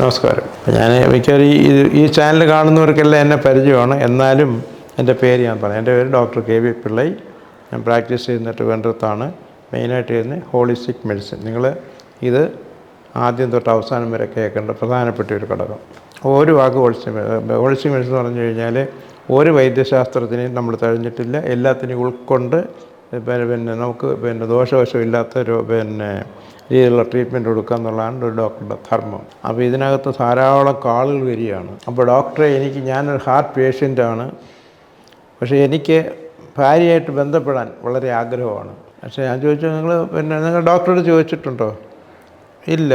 നമസ്കാരം. ഞാൻ മിക്കവാറും ഈ ഈ ചാനൽ കാണുന്നവർക്കെല്ലാം എന്നെ പരിചയമാണ്. എന്നാലും എന്റെ പേര് ഞാൻ പറയാം. എന്റെ പേര് ഡോക്ടർ കെ വി പിള്ളൈ. ഞാൻ പ്രാക്ടീസ് ചെയ്യുന്നിട്ട് വേണ്ടത്താണ്. മെയിനായിട്ട് ചെയ്യുന്നത് ഹോളിസ്റ്റിക് മെഡിസിൻ. നിങ്ങൾ ഇത് ആദ്യം തൊട്ട് അവസാനം വരെ കേൾക്കേണ്ട പ്രധാനപ്പെട്ട ഒരു ഘടകം. ഒരു വാക്ക് ഹോളിസ്റ്റിക് ഹോളിസ്റ്റിക് മെഡിസിൻ എന്ന് പറഞ്ഞു കഴിഞ്ഞാൽ ഒരു വൈദ്യശാസ്ത്രത്തിനെയും നമ്മൾ തഴഞ്ഞിട്ടില്ല. എല്ലാത്തിനെയും ഉൾക്കൊണ്ട് പിന്നെ നമുക്ക് പിന്നെ ദോഷവശമില്ലാത്ത പിന്നെ രീതിയിലുള്ള ട്രീറ്റ്മെന്റ് കൊടുക്കുക എന്നുള്ളതാണ് ഒരു ഡോക്ടറുടെ ധർമ്മം. അപ്പോൾ ഇതിനകത്ത് ധാരാളം കാളുകൾ വരികയാണ്. അപ്പോൾ ഡോക്ടറെ എനിക്ക് ഞാനൊരു ഹാർട്ട് പേഷ്യന്റാണ് പക്ഷേ എനിക്ക് ഭാര്യയായിട്ട് ബന്ധപ്പെടാൻ വളരെ ആഗ്രഹമാണ്. പക്ഷേ ഞാൻ ചോദിച്ചു നിങ്ങൾ പിന്നെ നിങ്ങൾ ഡോക്ടറോട് ചോദിച്ചിട്ടുണ്ടോ? ഇല്ല.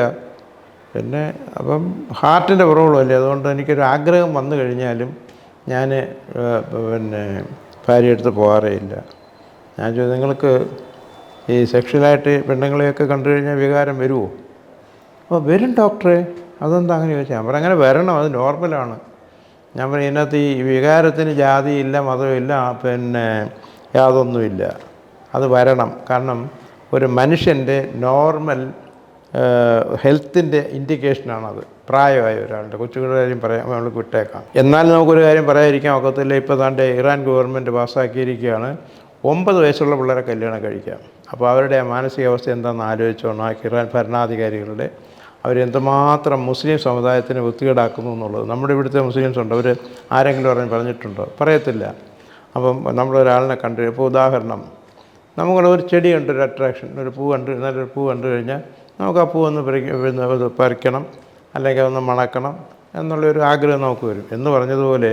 പിന്നെ അപ്പം ഹാർട്ടിന്റെ പ്രോബ്ലമല്ലേ? അതുകൊണ്ട് എനിക്കൊരു ആഗ്രഹം വന്നു കഴിഞ്ഞാലും ഞാൻ പിന്നെ ഭാര്യ എടുത്ത് പോകാറേ ഇല്ല. ഞാൻ ചോദിച്ചു നിങ്ങൾക്ക് ഈ സെക്ഷലായിട്ട് പെണ്ണുങ്ങളെയൊക്കെ കണ്ടു കഴിഞ്ഞാൽ വികാരം വരുമോ അപ്പോൾ വരും ഡോക്ടറെ അതെന്താ അങ്ങനെ ചോദിച്ചാൽ അവർ അങ്ങനെ വരണം അത് നോർമലാണ് ഞാൻ പറയും ഇതിനകത്ത് ഈ വികാരത്തിന് ജാതിയില്ല മതമില്ല പിന്നെ യാതൊന്നുമില്ല. അത് വരണം. കാരണം ഒരു മനുഷ്യന്റെ നോർമൽ ഹെൽത്തിന്റെ ഇൻഡിക്കേഷനാണത് പ്രായമായ ഒരാളുടെ കൊച്ചുകളുടെ കാര്യം പറയാം നമ്മൾക്ക് വിട്ടേക്കാം. എന്നാൽ നമുക്കൊരു കാര്യം പറയാതിരിക്കാൻ ഒക്കത്തില്ല. ഇപ്പോൾ താണ്ട് ഇറാൻ ഗവൺമെന്റ് പാസ്സാക്കിയിരിക്കുകയാണ് ഒമ്പത് വയസ്സുള്ള പിള്ളേരെ കല്യാണം കഴിക്കാം. അപ്പോൾ അവരുടെ മാനസികാവസ്ഥ എന്താണെന്ന് ആലോചിച്ചോണം ആ ഇറാൻ ഭരണാധികാരികളുടെ അവരെന്തുമാത്രം മുസ്ലിം സമുദായത്തിന് വൃത്തികേടാക്കുന്നു എന്നുള്ളത്. നമ്മുടെ ഇവിടുത്തെ മുസ്ലിംസ് ഉണ്ട്. അവർ ആരെങ്കിലും പറഞ്ഞ് പറഞ്ഞിട്ടുണ്ടോ? പറയത്തില്ല. അപ്പം നമ്മളൊരാളിനെ കണ്ടു ഇപ്പോൾ ഉദാഹരണം നമുക്കുള്ള ഒരു ചെടിയുണ്ട് ഒരു അട്രാക്ഷൻ ഒരു പൂ കണ്ട് നല്ലൊരു പൂ കണ്ടു കഴിഞ്ഞാൽ നമുക്ക് ആ പൂ ഒന്ന് പറിക്ക പറിക്കണം അല്ലെങ്കിൽ ഒന്ന് മണക്കണം എന്നുള്ളൊരു ആഗ്രഹം നമുക്ക് വരും. എന്ന് പറഞ്ഞതുപോലെ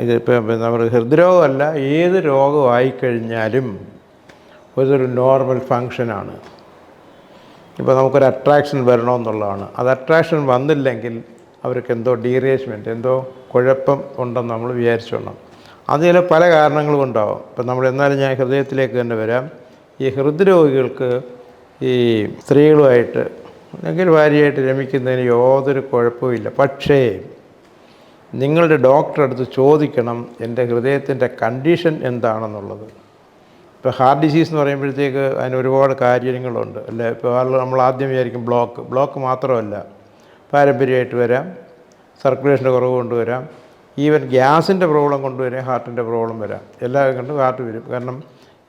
ഇതിപ്പോൾ നമ്മൾ ഹൃദ്രോഗമല്ല ഏത് രോഗമായിക്കഴിഞ്ഞാലും ഇതൊരു നോർമൽ ഫങ്ഷനാണ് ഇപ്പോൾ നമുക്കൊരു അട്രാക്ഷൻ വരണമെന്നുള്ളതാണ്. അത് അട്രാക്ഷൻ വന്നില്ലെങ്കിൽ അവർക്ക് എന്തോ ഡീറേജ്മെന്റ് എന്തോ കുഴപ്പം ഉണ്ടെന്ന് നമ്മൾ വിചാരിച്ചോണം അതിൽ പല കാരണങ്ങളും ഉണ്ടാവും. ഇപ്പം നമ്മൾ എന്നാലും ഞാൻ ഹൃദയത്തിലേക്ക് തന്നെ വരാം. ഈ ഹൃദ്രോഗികൾക്ക് ഈ സ്ത്രീകളുമായിട്ട് അല്ലെങ്കിൽ ഭാര്യയായിട്ട് രമിക്കുന്നതിന് യാതൊരു കുഴപ്പമില്ല പക്ഷേ നിങ്ങളുടെ ഡോക്ടറെ അടുത്ത് ചോദിക്കണം എന്റെ ഹൃദയത്തിന്റെ കണ്ടീഷൻ എന്താണെന്നുള്ളത്? ഇപ്പോൾ ഹാർട്ട് ഡിസീസ് എന്ന് പറയുമ്പോഴത്തേക്ക് അതിന് ഒരുപാട് കാര്യങ്ങളുണ്ട്. അല്ലേ? ഇപ്പോൾ നമ്മൾ ആദ്യം വിചാരിക്കും ബ്ലോക്ക്. ബ്ലോക്ക് മാത്രമല്ല. പാരമ്പര്യമായിട്ട് വരാം. സർക്കുലേഷന്റെ കുറവ് കൊണ്ടുവരാം ഈവൻ ഗ്യാസിന്റെ പ്രോബ്ലം കൊണ്ടുവരാം ഹാർട്ടിന്റെ പ്രോബ്ലം വരാം. എല്ലാവരും കണ്ടും ഹാർട്ട് വരും. കാരണം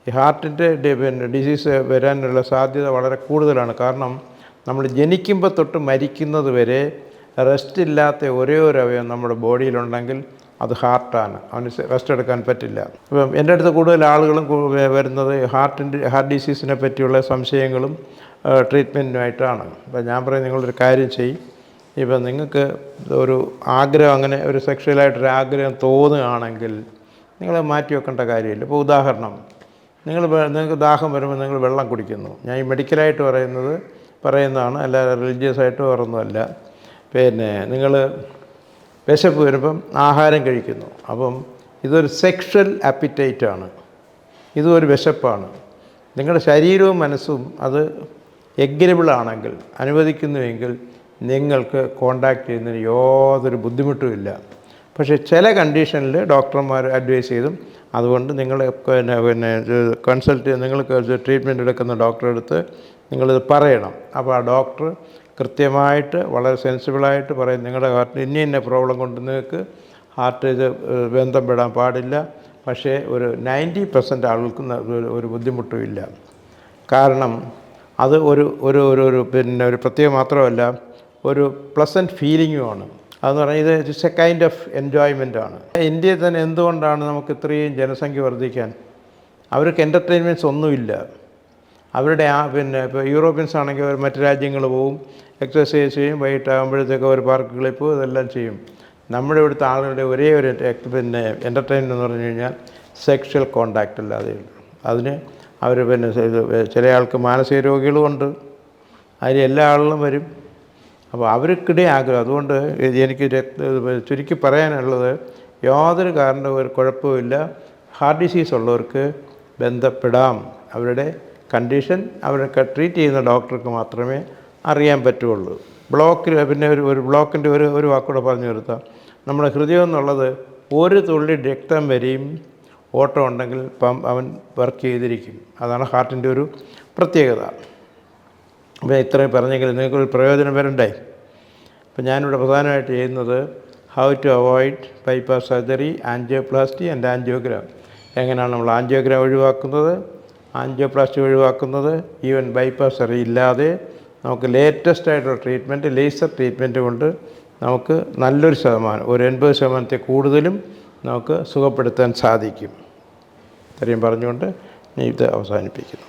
ഈ ഹാർട്ടിന്റെ പിന്നെ ഡിസീസ് വരാനുള്ള സാധ്യത വളരെ കൂടുതലാണ്. കാരണം നമ്മൾ ജനിക്കുമ്പോൾ തൊട്ട് മരിക്കുന്നത് വരെ റെസ്റ്റ് ഇല്ലാത്ത ഒരേ ഒരു അവയവം നമ്മുടെ ബോഡിയിലുണ്ടെങ്കിൽ അത് ഹാർട്ടാണ്. അവന് റെസ്റ്റ് എടുക്കാൻ പറ്റില്ല. അപ്പം എന്റെ അടുത്ത് കൂടുതൽ ആളുകളും വരുന്നത് ഹാർട്ടിന്റെ ഹാർട്ട് ഡിസീസിനെ പറ്റിയുള്ള സംശയങ്ങളും ട്രീറ്റ്മെന്റുമായിട്ടാണ് അപ്പം ഞാൻ പറയും നിങ്ങളൊരു കാര്യം ചെയ്യും. ഇപ്പം നിങ്ങൾക്ക് ഒരു ആഗ്രഹം അങ്ങനെ ഒരു സെക്ഷലായിട്ടൊരു ആഗ്രഹം തോന്നുകയാണെങ്കിൽ നിങ്ങൾ മാറ്റി വെക്കേണ്ട കാര്യമില്ല. ഇപ്പോൾ ഉദാഹരണം നിങ്ങൾ നിങ്ങൾക്ക് ദാഹം വരുമ്പോൾ നിങ്ങൾ വെള്ളം കുടിക്കുന്നു. ഞാൻ ഈ മെഡിക്കലായിട്ട് പറയുന്നത് പറയുന്നതാണ് അല്ലാതെ റിലീജിയസ് ആയിട്ട് വേറൊന്നുമല്ല പിന്നെ നിങ്ങൾ വിശപ്പ് വരുമ്പം ആഹാരം കഴിക്കുന്നു. അപ്പം ഇതൊരു സെക്ഷൽ അപ്പിറ്റൈറ്റാണ് ഇതും ഒരു വിശപ്പാണ്. നിങ്ങളുടെ ശരീരവും മനസ്സും അത് എഗ്രബിൾ ആണെങ്കിൽ അനുവദിക്കുന്നുവെങ്കിൽ നിങ്ങൾക്ക് കോണ്ടാക്ട് ചെയ്യുന്നതിന് യാതൊരു ബുദ്ധിമുട്ടുമില്ല പക്ഷേ ചില കണ്ടീഷനിൽ ഡോക്ടർമാർ അഡ്വൈസ് ചെയ്തും അതുകൊണ്ട് നിങ്ങൾ പിന്നെ പിന്നെ കൺസൾട്ട് നിങ്ങൾക്ക് ട്രീറ്റ്മെന്റ് എടുക്കുന്ന ഡോക്ടറെ അടുത്ത് നിങ്ങളിത് പറയണം. അപ്പോൾ ആ ഡോക്ടർ കൃത്യമായിട്ട് വളരെ സെൻസിബിളായിട്ട് പറയും നിങ്ങളുടെ ഹാർട്ടിന് ഇന്ന ഇന്ന പ്രോബ്ലം കൊണ്ട് നിങ്ങൾക്ക് ഹാർട്ട് ഇത് ബന്ധം ബന്ധപ്പെടാൻ പാടില്ല. പക്ഷേ ഒരു നയന്റി പെർസെന്റ് ആളുകൾക്ക് ഒരു- ബുദ്ധിമുട്ടുമില്ല കാരണം അത് ഒരു ഒരു ഒരു ഒരു പിന്നെ ഒരു പ്രത്യേകം മാത്രമല്ല ഒരു പ്ലസന്റ് ഫീലിങ്ങുമാണ് അതെന്ന് പറഞ്ഞാൽ ഇത് it's a kind of enjoyment ആണ്. ഇന്ത്യയിൽ തന്നെ എന്തുകൊണ്ടാണ് നമുക്ക് ഇത്രയും ജനസംഖ്യ വർദ്ധിക്കാൻ? അവർക്ക് എന്റർടൈൻമെന്റ്സ് ഒന്നുമില്ല. അവരുടെ ആ പിന്നെ ഇപ്പോൾ യൂറോപ്യൻസ് ആണെങ്കിൽ അവർ മറ്റു രാജ്യങ്ങൾ പോവും എക്സസൈസ് ചെയ്യും വൈകിട്ടാകുമ്പോഴത്തേക്ക് ഒരു പാർക്കുകളിൽ പോകും ഇതെല്ലാം ചെയ്യും. നമ്മുടെ ഇവിടുത്തെ ആളുകളുടെ ഒരേ ഒരു പിന്നെ എന്റർടൈൻമെന്റ് എന്ന് പറഞ്ഞു കഴിഞ്ഞാൽ സെക്ഷൽ കോണ്ടാക്റ്റ് അല്ലാതെ അതിന് അവർ പിന്നെ ചില ആൾക്ക് മാനസിക രോഗികളുമുണ്ട് അതിൽ എല്ലാ ആളുകളും വരും. അപ്പോൾ അവർക്കിടെ ആഗ്രഹം. അതുകൊണ്ട് എനിക്ക് ചുരുക്കി പറയാനുള്ളത് യാതൊരു കാരണവും ഒരു കുഴപ്പമില്ല ഹാർട്ട് ഡിസീസ് ഉള്ളവർക്ക് ബന്ധപ്പെടാം. അവരുടെ കണ്ടീഷൻ അവരൊക്കെ ട്രീറ്റ് ചെയ്യുന്ന ഡോക്ടർക്ക് മാത്രമേ അറിയാൻ പറ്റുള്ളൂ. ബ്ലോക്കിൽ പിന്നെ ഒരു ഒരു ബ്ലോക്കിന്റെ ഒരു ഒരു വാക്കൂടെ പറഞ്ഞു നിർത്താം. നമ്മുടെ ഹൃദയം എന്നുള്ളത് ഒരു തുള്ളി രക്തം വരെയും ഓട്ടം ഉണ്ടെങ്കിൽ പം അവൻ വർക്ക് ചെയ്തിരിക്കും. അതാണ് ഹാർട്ടിന്റെ ഒരു പ്രത്യേകത. അപ്പോൾ ഇത്രയും പറഞ്ഞെങ്കിൽ നിങ്ങൾക്കൊരു പ്രയോജനം വരണ്ടേ? അപ്പം ഞാനിവിടെ പ്രധാനമായിട്ട് ചെയ്യുന്നത് how to avoid bypass surgery angioplasty and angiogram എങ്ങനെയാണ് നമ്മൾ ആൻജിയോഗ്രാം ഒഴിവാക്കുന്നത്? ആൻജിയോപ്ലാസ്റ്റി ഒഴിവാക്കുന്നത് ഈവൻ ബൈപ്പാസ് സർജറി ഇല്ലാതെ നമുക്ക് ലേറ്റസ്റ്റ് ആയിട്ടുള്ള ട്രീറ്റ്മെന്റ് ലേസർ ട്രീറ്റ്മെന്റ് കൊണ്ട് നമുക്ക് നല്ലൊരു ശതമാനം ഒരു എൺപത് ശതമാനത്തെ കൂടുതലും നമുക്ക് സുഖപ്പെടുത്താൻ സാധിക്കും. ഇത്രയും പറഞ്ഞുകൊണ്ട് ഇത് അവസാനിപ്പിക്കുന്നു.